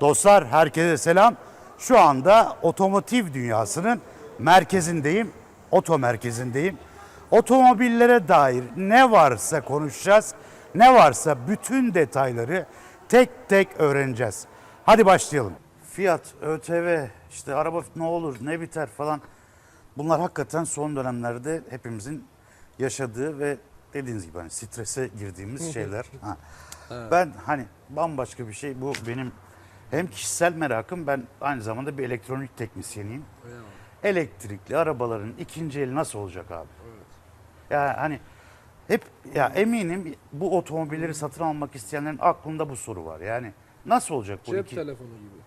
Dostlar herkese selam. Şu anda otomotiv dünyasının merkezindeyim. Oto merkezindeyim. Otomobillere dair ne varsa konuşacağız. Ne varsa bütün detayları tek tek öğreneceğiz. Hadi başlayalım. Fiyat, ÖTV, işte araba ne olur, ne biter falan. Bunlar hakikaten son dönemlerde hepimizin yaşadığı ve dediğiniz gibi hani strese girdiğimiz şeyler. Ha. Ben hani bambaşka bir şey bu benim hem kişisel merakım ben aynı zamanda bir elektronik teknisyeniyim. Elektrikli arabaların ikinci eli nasıl olacak abi? Ya hani hep ya eminim bu otomobilleri satın almak isteyenlerin aklında bu soru var. Yani nasıl olacak bu Cep iki? telefonu gibi.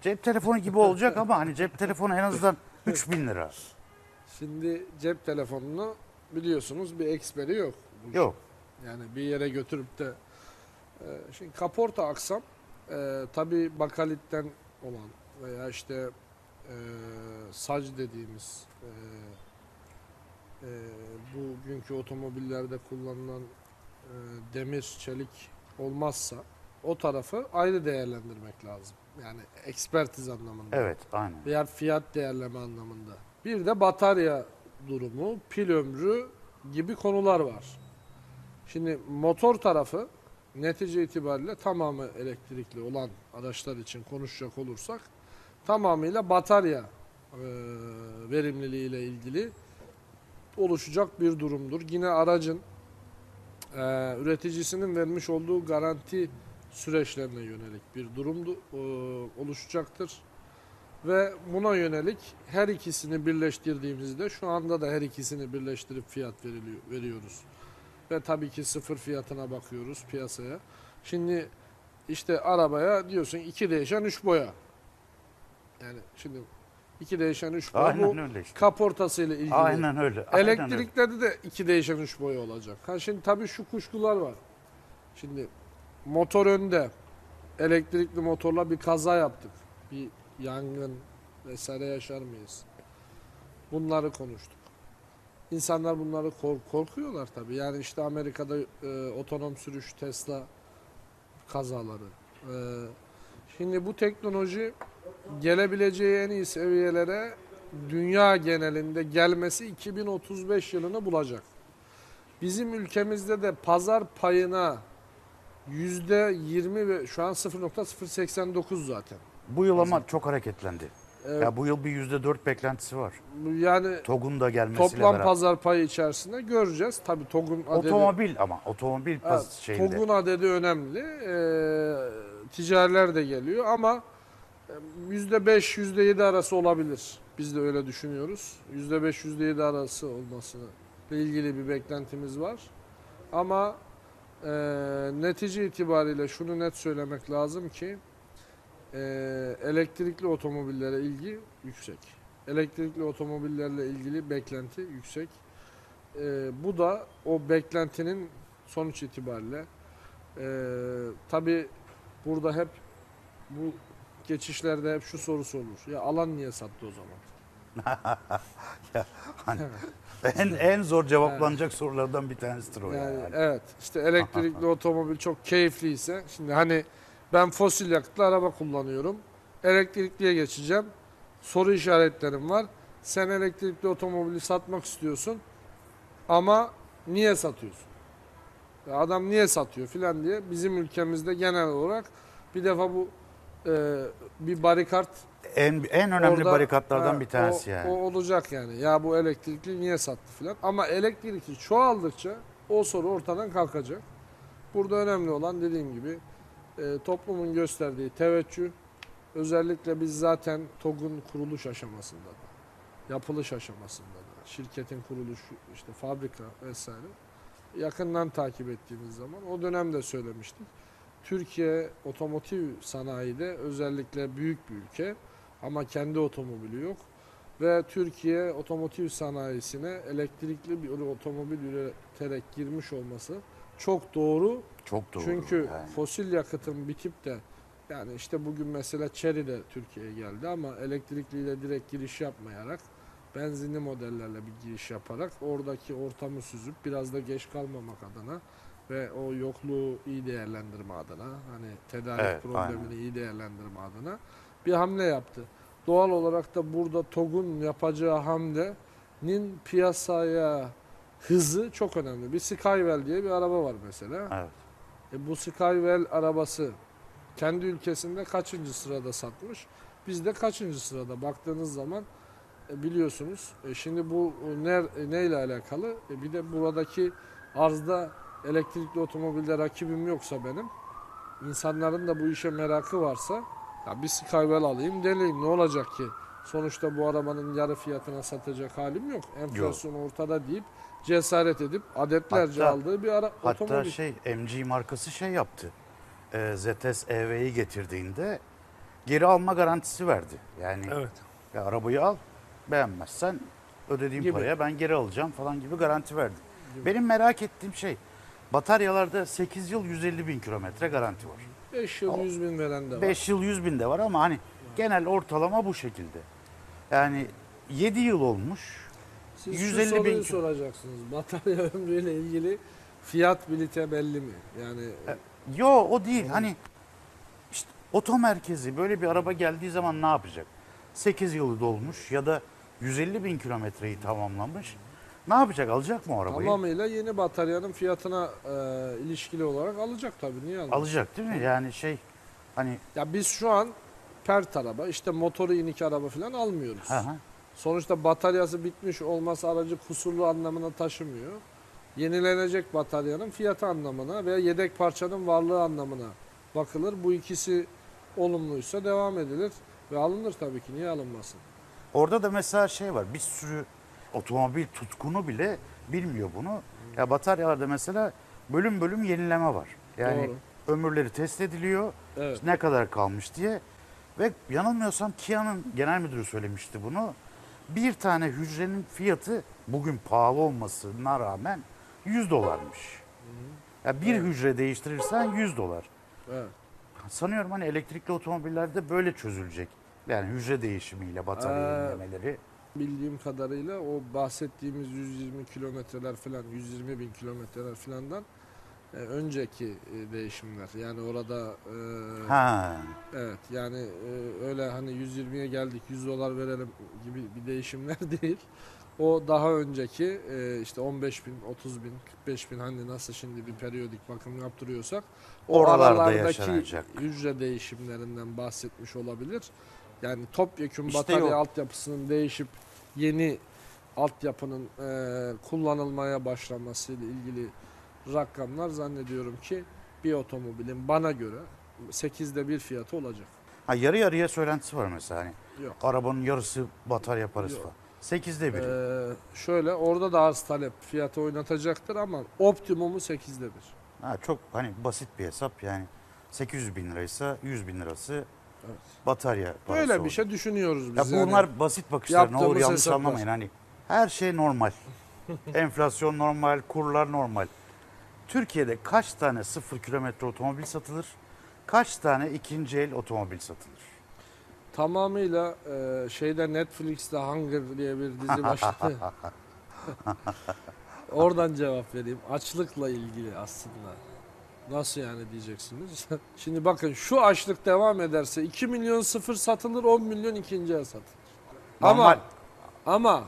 Cep telefonu gibi olacak ama hani cep telefonu en azından 3000 lira. Şimdi cep telefonunu biliyorsunuz bir eksperi yok. Yok. Yani bir yere götürüp de e, şimdi kaporta aksam e, tabii bakalitten olan veya işte e, sac dediğimiz e, e, bugünkü otomobillerde kullanılan e, demir, çelik olmazsa o tarafı ayrı değerlendirmek lazım. Yani ekspertiz anlamında. Evet aynen. veya fiyat değerleme anlamında. Bir de batarya durumu, pil ömrü gibi konular var. Şimdi motor tarafı netice itibariyle tamamı elektrikli olan araçlar için konuşacak olursak tamamıyla batarya e, verimliliği ile ilgili oluşacak bir durumdur. Yine aracın e, üreticisinin vermiş olduğu garanti süreçlerine yönelik bir durum e, oluşacaktır. Ve buna yönelik her ikisini birleştirdiğimizde şu anda da her ikisini birleştirip fiyat veriliyor, veriyoruz. Ve tabii ki sıfır fiyatına bakıyoruz piyasaya. Şimdi işte arabaya diyorsun iki değişen üç boya. Yani şimdi iki değişen üç boya bu Aynen öyle işte. kaportasıyla ilgili. Aynen öyle. aynen öyle. Elektriklerde de iki değişen üç boya olacak. Ha şimdi tabii şu kuşkular var. Şimdi motor önde elektrikli motorla bir kaza yaptık. Bir yangın vesaire yaşar mıyız? Bunları konuştuk. İnsanlar bunları kork- korkuyorlar tabii. Yani işte Amerika'da e, otonom sürüş Tesla kazaları. E, şimdi bu teknoloji gelebileceği en iyi seviyelere dünya genelinde gelmesi 2035 yılını bulacak. Bizim ülkemizde de pazar payına yüzde 20 ve şu an 0.089 zaten. Bu yıl ama çok hareketlendi. Evet. Ya bu yıl bir yüzde dört beklentisi var. Yani TOG'un da gelmesiyle toplam beraber. pazar payı içerisinde göreceğiz. Tabii TOG'un adedi, Otomobil ama otomobil Evet, paz şeyinde. TOG'un adedi önemli. Ee, ticariler de geliyor ama e, yüzde beş, yüzde yedi arası olabilir. Biz de öyle düşünüyoruz. Yüzde beş, yüzde yedi arası olmasına ile ilgili bir beklentimiz var. Ama e, netice itibariyle şunu net söylemek lazım ki e, elektrikli otomobillere ilgi yüksek. Elektrikli otomobillerle ilgili beklenti yüksek. E, bu da o beklentinin sonuç itibariyle e, tabi burada hep bu geçişlerde hep şu sorusu olur. Ya alan niye sattı o zaman? Hani en en zor cevaplanacak sorulardan bir tanesidir o Yani yani. evet işte elektrikli otomobil çok keyifliyse şimdi hani ben fosil yakıtlı araba kullanıyorum. Elektrikliye geçeceğim. Soru işaretlerim var. Sen elektrikli otomobili satmak istiyorsun. Ama niye satıyorsun? Ya adam niye satıyor filan diye bizim ülkemizde genel olarak bir defa bu e, bir barikat En en önemli Orada, barikatlardan ha, bir tanesi o, yani. O olacak yani. Ya bu elektrikli niye sattı filan. Ama elektrikli çoğaldıkça o soru ortadan kalkacak. Burada önemli olan dediğim gibi e, toplumun gösterdiği teveccüh. Özellikle biz zaten TOG'un kuruluş aşamasında da, yapılış aşamasında da, şirketin kuruluşu, işte fabrika vesaire yakından takip ettiğimiz zaman o dönemde söylemiştik. Türkiye otomotiv sanayide özellikle büyük bir ülke ama kendi otomobili yok. Ve Türkiye otomotiv sanayisine elektrikli bir otomobil üreterek girmiş olması çok doğru. Çok doğru. Çünkü yani. fosil yakıtın bitip de yani işte bugün mesela Chery de Türkiye'ye geldi ama elektrikliyle direkt giriş yapmayarak benzinli modellerle bir giriş yaparak oradaki ortamı süzüp biraz da geç kalmamak adına ve o yokluğu iyi değerlendirme adına hani tedarik Evet, problemini aynen. iyi değerlendirme adına bir hamle yaptı. Doğal olarak da burada TOG'un yapacağı hamlenin piyasaya hızı çok önemli. Bir Skywell diye bir araba var mesela. Evet. E bu Skywell arabası kendi ülkesinde kaçıncı sırada satmış? Bizde kaçıncı sırada? Baktığınız zaman e, biliyorsunuz. E, şimdi bu e, ne, neyle alakalı? E, bir de buradaki arzda elektrikli otomobilde rakibim yoksa benim, insanların da bu işe merakı varsa ya bir Skywell alayım deneyim ne olacak ki? Sonuçta bu arabanın yarı fiyatına satacak halim yok. Enflasyon ortada deyip cesaret edip adetlerce Hatta- aldığı bir ara, Hatta otomobil. şey MG markası şey yaptı. Ee, ZS EV'yi getirdiğinde geri alma garantisi verdi. Yani Evet. ya arabayı al beğenmezsen ödediğim Gibi. paraya ben geri alacağım falan gibi garanti verdi. Gibi. Benim merak ettiğim şey bataryalarda 8 yıl 150 bin kilometre garanti var. 5 yıl 100 bin veren de var. 5 yıl 100 bin de var ama hani genel ortalama bu şekilde. Yani 7 yıl olmuş. Siz 150 şu soruyu bin- soracaksınız. Batarya ömrüyle ilgili fiyat bilite belli mi? Yani Yo o değil. Hani işte oto merkezi böyle bir araba geldiği zaman ne yapacak? 8 yılı dolmuş ya da 150 bin kilometreyi tamamlamış. Ne yapacak? Alacak mı o arabayı? tamamıyla yeni bataryanın fiyatına e, ilişkili olarak alacak tabii. Niye alacak? Alacak değil mi? Yani şey hani Ya biz şu an pert araba, işte motoru inik araba falan almıyoruz. hı hı. Sonuçta bataryası bitmiş olması aracı kusurlu anlamına taşımıyor. Yenilenecek bataryanın fiyatı anlamına veya yedek parçanın varlığı anlamına bakılır. Bu ikisi olumluysa devam edilir ve alınır tabii ki. Niye alınmasın? Orada da mesela şey var. Bir sürü otomobil tutkunu bile bilmiyor bunu. Ya bataryalarda mesela bölüm bölüm yenileme var. Yani Doğru. ömürleri test ediliyor. Evet. ne kadar kalmış diye. Ve yanılmıyorsam Kia'nın genel müdürü söylemişti bunu. Bir tane hücrenin fiyatı bugün pahalı olmasına rağmen 100 dolarmış. Ya bir Evet. hücre değiştirirsen 100 dolar. Evet. Sanıyorum hani elektrikli otomobillerde böyle çözülecek. Yani hücre değişimiyle batarya Ee, yenilemeleri. Bildiğim kadarıyla o bahsettiğimiz 120 kilometreler falan 120 bin kilometreler falandan e, önceki e, değişimler. Yani orada e, Ha. evet yani e, öyle hani 120'ye geldik 100 dolar verelim gibi bir değişimler değil. O daha önceki e, işte 15 bin, 30 bin, 45 bin hani nasıl şimdi bir periyodik bakım yaptırıyorsak o Oralarda yaşanacak. hücre değişimlerinden bahsetmiş olabilir. Yani topyekun İşte batarya yok. altyapısının değişip yeni altyapının e, kullanılmaya başlamasıyla ilgili rakamlar zannediyorum ki bir otomobilin bana göre 8'de bir fiyatı olacak. ha yarı yarıya söylentisi var mesela hani. Yok. Arabanın yarısı batarya parası Yok. falan. 8'de biri. Ee, şöyle orada da arz talep fiyatı oynatacaktır ama optimumu 8'de bir. Ha, çok hani basit bir hesap yani 800 bin liraysa 100 bin lirası. Batarya parası Böyle bir şey düşünüyoruz biz. Ya yani. bunlar basit bakışlar ne olur yaptığımız yanlış hesaplar. anlamayın hani her şey normal. Enflasyon normal, kurlar normal. Türkiye'de kaç tane sıfır kilometre otomobil satılır? Kaç tane ikinci el otomobil satılır? Tamamıyla e, şeyde Netflix'te Hunger diye bir dizi başladı. Oradan cevap vereyim. Açlıkla ilgili aslında. Nasıl yani diyeceksiniz. Şimdi bakın şu açlık devam ederse 2 milyon sıfır satılır 10 milyon ikinci el satılır. Normal. Ama ama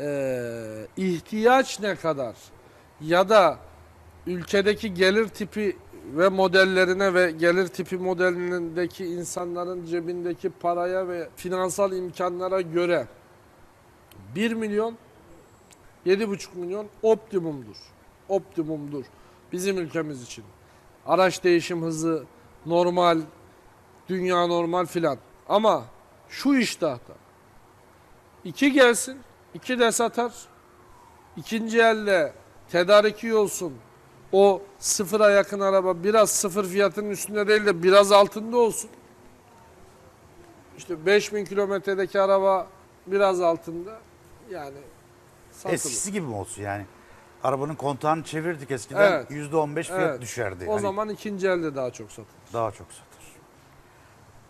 e, ihtiyaç ne kadar ya da ülkedeki gelir tipi ve modellerine ve gelir tipi modelindeki insanların cebindeki paraya ve finansal imkanlara göre 1 milyon 7,5 milyon optimumdur. Optimumdur bizim ülkemiz için. Araç değişim hızı normal, dünya normal filan. Ama şu iştahta iki gelsin, iki de satar. İkinci elde tedarik iyi olsun. O sıfıra yakın araba biraz sıfır fiyatının üstünde değil de biraz altında olsun. İşte 5000 kilometredeki araba biraz altında. Yani satılır. Eskisi gibi mi olsun yani? Arabanın kontağını çevirdik eskiden Evet. %15 fiyat Evet. düşerdi. O Hani zaman ikinci elde daha çok satılır. daha çok satır.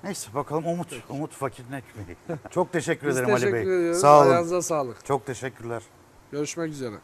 Neyse bakalım Umut. Umut fakirin ekmeği. Çok teşekkür Biz ederim Ali teşekkür Bey. ediyoruz. Sağ olun. Ayağınıza sağlık. Çok teşekkürler. Görüşmek üzere.